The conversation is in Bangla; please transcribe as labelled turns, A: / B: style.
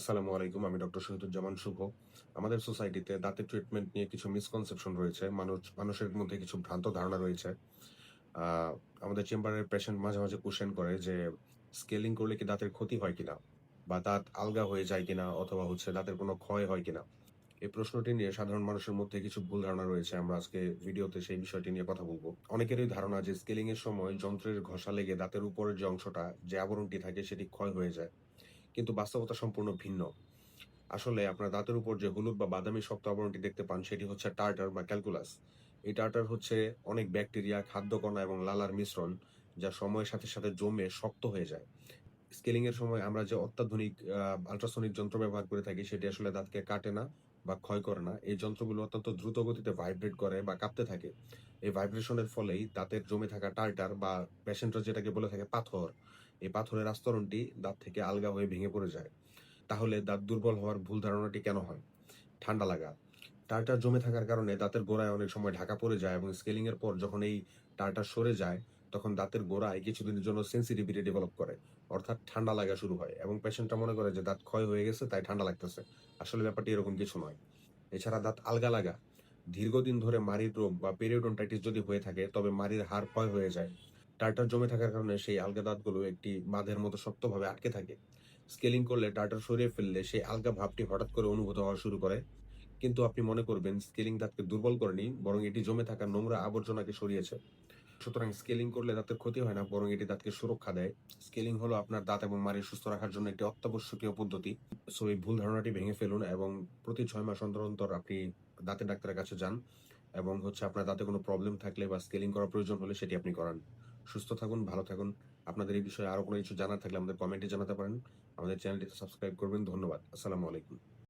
A: আসসালামু আলাইকুম, আমি ডক্টর শহীদুজ্জামান শুভ। আমাদের সোসাইটিতে দাঁতের ট্রিটমেন্ট নিয়ে কিছু মিসকনসেপশন রয়েছে, মানুষ মানুষের মধ্যে কিছু ভ্রান্ত ধারণা রয়েছে। আমাদের চেম্বারের পেশেন্ট মাঝে মাঝে কোশ্চেন করে যে স্কেলিং করলে কি দাঁতের ক্ষতি হয় কিনা? বা দাঁত আলগা হয়ে যায় কিনা, অথবা হচ্ছে দাঁতের কোনো ক্ষয় হয় কিনা? এই প্রশ্নটি নিয়ে সাধারণ মানুষের মধ্যে কিছু ভুল ধারণা রয়েছে, আমরা আজকে ভিডিওতে সেই বিষয়টি নিয়ে কথা বলব। অনেকেরই ধারণা যে স্কেলিং এর সময় যন্ত্রের ঘষা লেগে দাঁতের উপরের যে অংশটা, যে আবরণটি থাকে, সেটি ক্ষয় হয়ে যায়। কিন্তু বাস্তবতা সম্পূর্ণ ভিন্ন। আসলে আপনার দাঁতের উপর যে হলুদ বা বাদামি শক্ত আবরণটি দেখতে পান, সেটি হচ্ছে টার্টার বা ক্যালকুলাস। এই টার্টার হচ্ছে অনেক ব্যাকটেরিয়া খাদ্যকণা এবং লালার মিশ্রণ, যা সময়ের সাথে সাথে জমে শক্ত হয়ে যায়। স্কেলিং এর সময় আমরা যে অত্যাধুনিক আল্ট্রাসনিক যন্ত্র ব্যবহার করে থাকি, সেটি আসলে দাঁতকে কাটে না বা ক্ষয় করে না। এই যন্ত্রগুলো অত্যন্ত দ্রুত গতিতে ভাইব্রেট করে বা কাঁপতে থাকে। এই ভাইব্রেশনের ফলেই দাঁতের জমে থাকা টার্টার বা পেশেন্টরা যেটাকে বলে থাকে, পাথর এই পাথরের আস্তরণটি দাঁত থেকে আলগা হয়ে ভেঙে পড়ে যায়। তাহলে দাঁত দুর্বল হওয়ার ভুল ধারণাটি কেন হয়? ঠান্ডা লাগা। টার্টার জমে থাকার কারণে দাঁতের গোড়ায় অনেক সময় ঢাকা পড়ে যায় এবং স্কেলিং এর পর যখন এই টার্টার সরে যায়, তখন দাঁতের গোড়ায় কিছুদিনের জন্য সেন্সিটিভিটি ডেভেলপ করে, অর্থাৎ ঠান্ডা লাগা শুরু হয় এবং পেশেন্টটা মনে করে যে দাঁত ক্ষয় হয়ে গেছে, তাই ঠান্ডা লাগতেছে। আসলে ব্যাপারটি এরকম কিছু নয়। এছাড়া দাঁত আলগা লাগা। দীর্ঘদিন ধরে মারির রোগ বা পেরিওডন্টাইটিস যদি হয়ে থাকে, তবে মারির হাড় ক্ষয় হয়ে যায়। টার্টার জমে থাকার কারণে সেই আলগা দাঁতগুলো একটি বাঁধের মতো শক্তভাবে আটকে থাকে। স্কেলিং করলে টার্টার সরিয়ে ফেললে সেই আলগা ভাবটি হঠাৎ করে অনুভূত হওয়া শুরু করে। কিন্তু আপনি মনে করবেন স্কেলিং দাঁতকে দুর্বল করেনি, বরং এটি জমে থাকা নোংরা আবর্জনাকে সরিয়েছে। সুতরাং স্কেলিং করলে দাঁতের ক্ষতি হয় না, বরং এটি দাঁতকে সুরক্ষা দেয়। স্কেলিং হলো আপনার দাঁত এবং মাড়ি সুস্থ রাখার জন্য একটি অত্যাবশ্যকীয় পদ্ধতি। সো এই ভুল ধারণাটি ভেঙে ফেলুন এবং প্রতি ছয় মাস অন্তর অন্তর আপনি দাঁতের ডাক্তারের কাছে যান এবং হচ্ছে আপনার দাঁতে কোনো প্রবলেম থাকলে বা স্কেলিং করার প্রয়োজন হলে সেটি আপনি করান। সুস্থ থাকুন, ভালো থাকুন। আপনাদের এই বিষয়ে আরও কোনো কিছু জানার থাকলে আমাদের কমেন্টে জানাতে পারেন। আমাদের চ্যানেলটিতে সাবস্ক্রাইব করবেন। ধন্যবাদ। আসসালামু আলাইকুম।